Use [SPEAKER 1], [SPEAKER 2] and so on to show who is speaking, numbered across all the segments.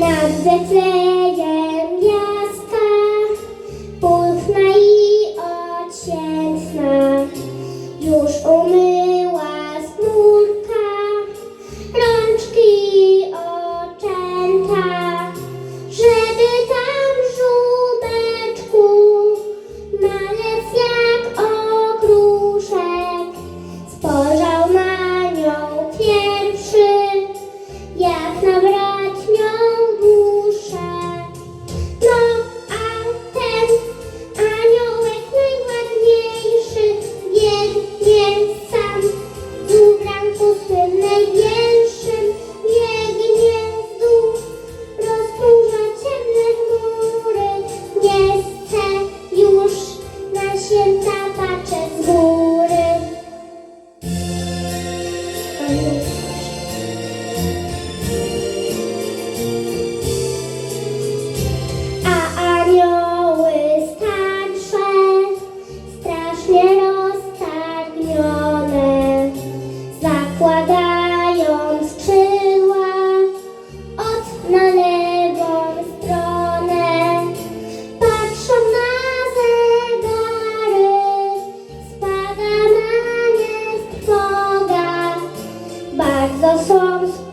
[SPEAKER 1] Nazlı da sorte.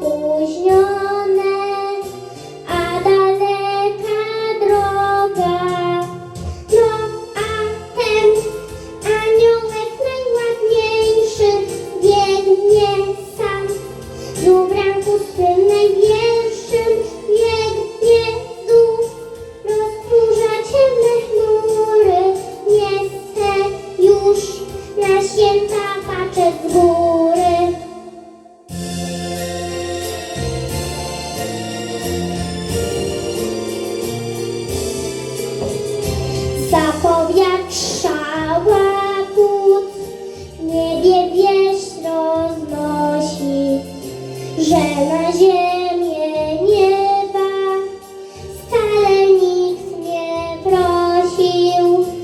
[SPEAKER 1] Na ziemię nieba wcale nikt nie prosił.